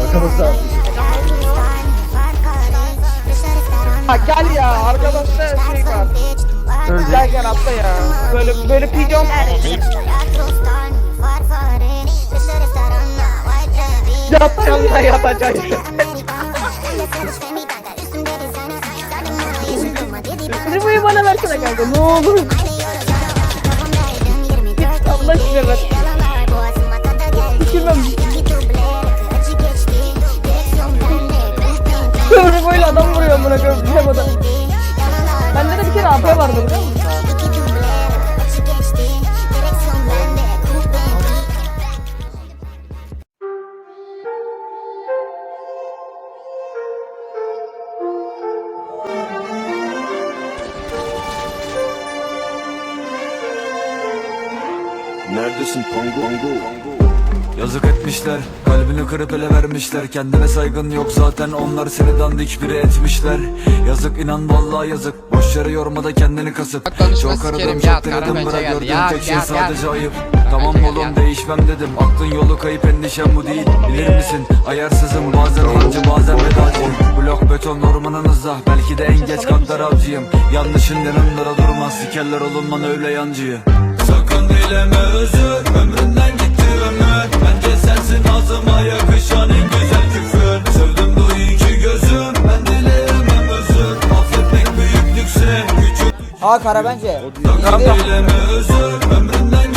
Arkamızda. Ha, gel ya arkadaşlar şey var. Gel gel atla ya. Böyle böyle pigeon. Yatacağım ya yatacağım. Rivo'yu bana versene kanka ne olur. Allah aşkına ver. Neredesin Pango? Pango. Yazık etmişler Kalbini kırıp ele vermişler. Kendine saygın yok zaten Onlar seni dandik biri etmişler. Yazık inan vallahi yazık Boş yere yorma da kendini kasıp. Bak konuşma Çok aradım sikerim, çok yat, denedim bırak geldi. gördüğüm tek şey sadece ayıp. Tamam gel, oğlum değişmem dedim. Aklın yolu kayıp endişem bu değil. Bilir misin? Ayarsızım bazen hancı bazen vedacıyım. Blok beton ormanınızda Belki de en geç katlar avcıyım. Yanlışın yanımlara durmaz Sikerler olunman öyle yancıyı Dileme özür Ömründen gitti ömür. Bence sensin ağzıma yakışan en güzel küfür. Sövdüm bu iki gözüm Ben dileyemem özür. Affetmek büyüklükse küçük Aa kara bence. Sakın dileme özür Ömründen